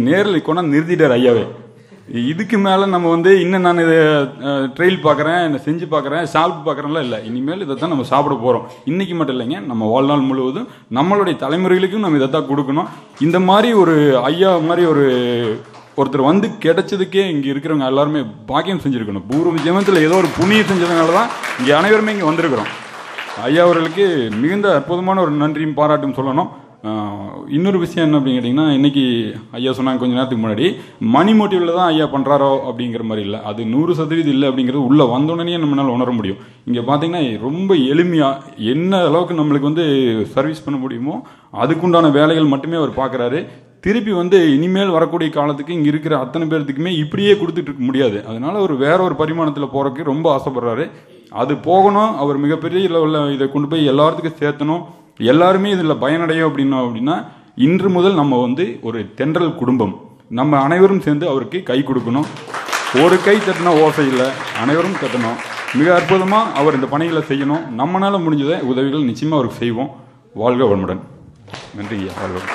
நீங்கள் நேரில் கொண்டா நிறுத்திட்டார் ஐயாவே. இதுக்கு மேலே நம்ம வந்து இன்னும் நான் இதை ட்ரெயில் பார்க்குறேன் செஞ்சு பார்க்குறேன் சாப்பிட்டு பார்க்குறேன்லாம் இல்லை. இனிமேல் இதை தான் நம்ம சாப்பிட போகிறோம் இன்றைக்கி மட்டும் இல்லைங்க நம்ம வாழ்நாள் முழுவதும் நம்மளுடைய தலைமுறைகளுக்கும் நம்ம இதை தான் கொடுக்கணும். இந்த மாதிரி ஒரு ஐயா மாதிரி ஒரு ஒருத்தர் வந்து கிடைச்சதுக்கே இங்கே இருக்கிறவங்க எல்லாருமே பாக்கியம் செஞ்சுருக்கணும். பூர்வ ஜெமத்தில் ஏதோ ஒரு புண்ணியம் செஞ்சதுனால தான் இங்கே அனைவருமே இங்கே வந்திருக்கிறோம். ஐயா அவர்களுக்கு மிகுந்த அற்புதமான ஒரு நன்றியும் பாராட்டும் சொல்லணும். இன்னொரு விஷயம் என்ன அப்படின்னு கேட்டிங்கன்னா இன்றைக்கி ஐயா சொன்னாங்க கொஞ்ச நேரத்துக்கு முன்னாடி மணி மோட்டிவில் தான் ஐயா பண்ணுறாரோ அப்படிங்கிற மாதிரி இல்லை. அது நூறு சதவீதம் இல்லை அப்படிங்கிறது உள்ளே வந்தோடனே நம்மளால் உணர முடியும். இங்கே பார்த்தீங்கன்னா ரொம்ப எளிமையாக என்ன அளவுக்கு நம்மளுக்கு வந்து சர்வீஸ் பண்ண முடியுமோ அதுக்குண்டான வேலைகள் மட்டுமே அவர் பார்க்குறாரு திருப்பி வந்து இனிமேல் வரக்கூடிய காலத்துக்கு இங்கே இருக்கிற அத்தனை பேர்த்துக்குமே இப்படியே கொடுத்துட்டு இருக்க முடியாது. அதனால அவர் வேற ஒரு பரிமாணத்தில் போகிறதுக்கு ரொம்ப ஆசைப்படுறாரு. அது போகணும் அவர் மிகப்பெரிய லெவலில் இதை கொண்டு போய் எல்லாத்துக்கும் சேர்த்தணும். எல்லாருமே இதில் பயனடையும் அப்படின்னா அப்படின்னா இன்று முதல் நம்ம வந்து ஒரு தென்றல் குடும்பம். நம்ம அனைவரும் சேர்ந்து அவருக்கு கை கொடுக்கணும். ஒரு கை தட்டினா ஓசை இல்லை அனைவரும் தட்டணும். மிக அற்புதமாக அவர் இந்த பணிகளை செய்யணும். நம்மளால் முடிஞ்சதை உதவிகள் நிச்சயமாக அவருக்கு செய்வோம். வாழ்க வளமுடன். நன்றி வாழ்க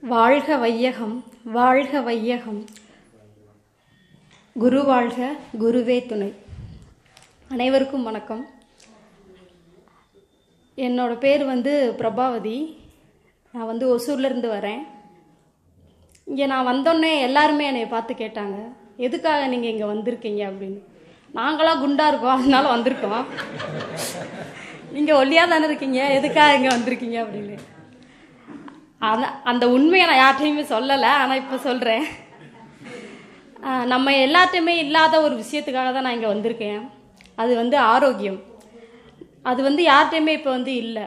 வாழ்க வையகம் வாழ்க வையகம். குரு வாழ்க குருவே துணை. அனைவருக்கும் வணக்கம். என்னோட பேர் வந்து பிரபாவதி. நான் வந்து ஒசூர்லேருந்து வரேன். இங்கே நான் வந்தோடனே எல்லாருமே என்னை பார்த்து கேட்டாங்க எதுக்காக நீங்கள் இங்கே வந்திருக்கீங்க? அப்படின்னு. நாங்களாம் குண்டா இருக்கோம் அதனால வந்திருக்கோம். நீங்கள் ஒல்லியாக தானே இருக்கீங்க? எதுக்காக இங்கே வந்திருக்கீங்க? அப்படின்னு. அந்த அந்த உண்மையை நான் யார்கிட்டையுமே சொல்லலை ஆனால் இப்போ சொல்கிறேன் நம்ம எல்லாத்தையுமே இல்லாத ஒரு விஷயத்துக்காக தான் நான் இங்கே வந்திருக்கேன். அது வந்து ஆரோக்கியம். அது வந்து யார்கிட்டையுமே இப்போ வந்து இல்லை.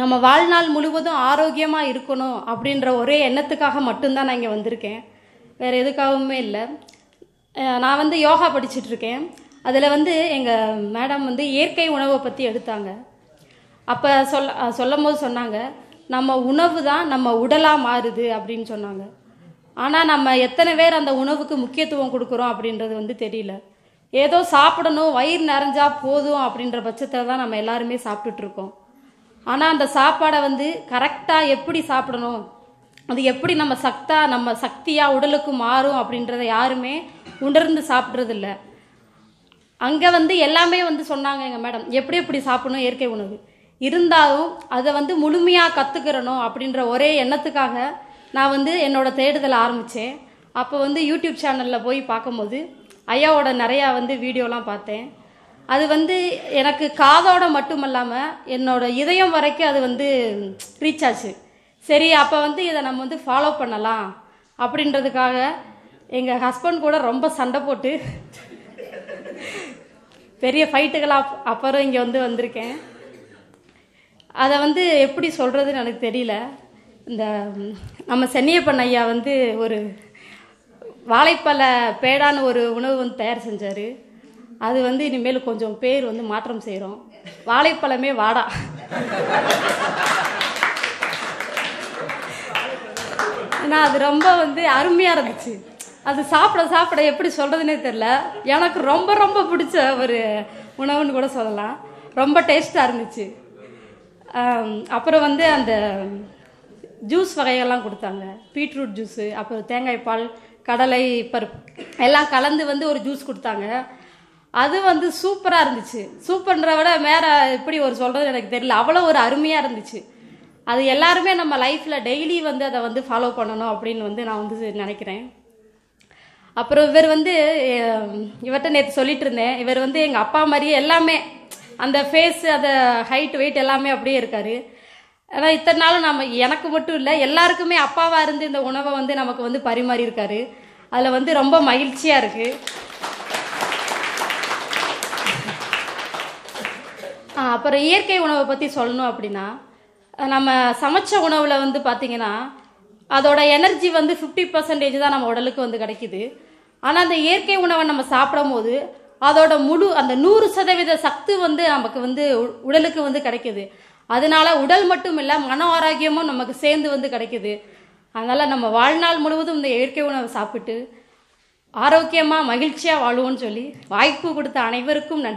நம்ம வாழ்நாள் முழுவதும் ஆரோக்கியமாக இருக்கணும் அப்படின்ற ஒரே எண்ணத்துக்காக மட்டும்தான் நான் இங்கே வந்திருக்கேன். வேறு எதுக்காகவுமே இல்லை. நான் வந்து யோகா படிச்சுட்டு இருக்கேன். அதில் வந்து எங்கள் மேடம் வந்து இயற்கை உணவை பற்றி எடுத்தாங்க. அப்போ சொல்ல சொல்லும் போது சொன்னாங்க நம்ம உணவு தான் நம்ம உடலாக மாறுது அப்படின்னு சொன்னாங்க. ஆனால் நம்ம எத்தனை பேர் அந்த உணவுக்கு முக்கியத்துவம் கொடுக்குறோம் அப்படின்றது வந்து தெரியல. ஏதோ சாப்பிடணும் வயிறு நிறைஞ்சா போதும் அப்படின்ற பட்சத்தில் தான் நம்ம எல்லாருமே சாப்பிட்டுட்டு இருக்கோம். ஆனால் அந்த சாப்பாடை வந்து கரெக்டாக எப்படி சாப்பிடணும்? அது எப்படி நம்ம சக்தா நம்ம சக்தியாக உடலுக்கு மாறும் அப்படின்றத யாருமே உணர்ந்து சாப்பிட்றதில்ல. அங்கே வந்து எல்லாமே வந்து சொன்னாங்க எங்கள் மேடம். எப்படி எப்படி சாப்பிடணும்? இயற்கை உணவு. இருந்தாலும் அதை வந்து முழுமையாக கற்றுக்கிறணும் அப்படின்ற ஒரே எண்ணத்துக்காக நான் வந்து என்னோட தேடுதல் ஆரம்பித்தேன் அப்போ வந்து யூடியூப் சேனலில் போய் பார்க்கும்போது ஐயாவோட நிறையா வந்து வீடியோலாம் பார்த்தேன். அது வந்து எனக்கு காதோட மட்டும் இல்லாமல் என்னோட இதயம் வரைக்கும் அது வந்து ரீச் ஆச்சு. சரி அப்போ வந்து இதை நம்ம வந்து ஃபாலோ பண்ணலாம் அப்படின்றதுக்காக எங்கள் ஹஸ்பண்ட் கூட ரொம்ப சண்டை போட்டு பெரிய ஃபைட்டுகளாக அப்புறம் இங்கே வந்து வந்திருக்கேன். அதை வந்து எப்படி சொல்கிறதுன்னு எனக்கு தெரியல. இந்த நம்ம சென்னியப்பன் ஐயா வந்து ஒரு வாழைப்பழ பேடான்னு ஒரு உணவு வந்து தயார் செஞ்சார். அது வந்து இனிமேல் கொஞ்சம் பேர் வந்து மாற்றம் செய்கிறோம் வாழைப்பழமே வாடா. ஏன்னா அது ரொம்ப வந்து அருமையாக இருந்துச்சு. அது சாப்பிட சாப்பிட எப்படி சொல்கிறதுனே தெரில எனக்கு ரொம்ப ரொம்ப பிடிச்ச ஒரு உணவுன்னு கூட சொல்லலாம். ரொம்ப டேஸ்ட்டாக இருந்துச்சு. அப்புறம் வந்து அந்த ஜூஸ் வகையெல்லாம் கொடுத்தாங்க. பீட்ரூட் ஜூஸு அப்புறம் தேங்காய் பால் கடலை பருப்பு. எல்லாம் கலந்து வந்து ஒரு ஜூஸ் கொடுத்தாங்க. அது வந்து சூப்பராக இருந்துச்சு. சூப்பர்ன்ற விட வேறு எப்படி ஒரு சொல்கிறது எனக்கு தெரியல. அவ்வளோ ஒரு அருமையாக இருந்துச்சு. அது எல்லாருமே நம்ம லைஃப்பில் டெய்லி வந்து அதை வந்து ஃபாலோ பண்ணணும் அப்படின்னு வந்து நான் வந்து நினைக்கிறேன். அப்புறம் இவர் வந்து இவர்கிட்ட நேற்று சொல்லிட்டு இருந்தேன். இவர் வந்து எங்கள் அப்பா மாதிரியே எல்லாமே அந்த ஃபேஸ் அந்த ஹைட் வெயிட் எல்லாமே அப்படியே இருக்காரு. ஆனால் இத்தனை நாளும் நம்ம எனக்கு மட்டும் இல்லை எல்லாருக்குமே அப்பாவாக இருந்து இந்த உணவை வந்து நமக்கு வந்து பரிமாறி இருக்காரு அதில் வந்து ரொம்ப மகிழ்ச்சியாக இருக்குது அப்புறம் இயற்கை உணவை பற்றி சொல்லணும் அப்படின்னா நம்ம சமைச்ச உணவில் வந்து பார்த்தீங்கன்னா அதோட எனர்ஜி வந்து ஃபிஃப்டி பர்சன்டேஜ் தான் நம்ம உடலுக்கு வந்து கிடைக்குது. ஆனால் அந்த இயற்கை உணவை நம்ம சாப்பிடும் போது அதோட முழு அந்த நூறு சதவீத சத்து வந்து நமக்கு வந்து உ- உடலுக்கு வந்து கிடைக்குது. அதனால உடல் மட்டும் இல்லை மன ஆரோக்கியமும் நமக்கு சேர்ந்து வந்து கிடைக்குது. அதனால் நம்ம வாழ்நாள் முழுவதும் இந்த இயற்கை உணவை சாப்பிட்டு ஆரோக்கியமாக மகிழ்ச்சியாக வாழ்வோன்னு சொல்லி வாய்ப்பு கொடுத்த அனைவருக்கும் நன்றி.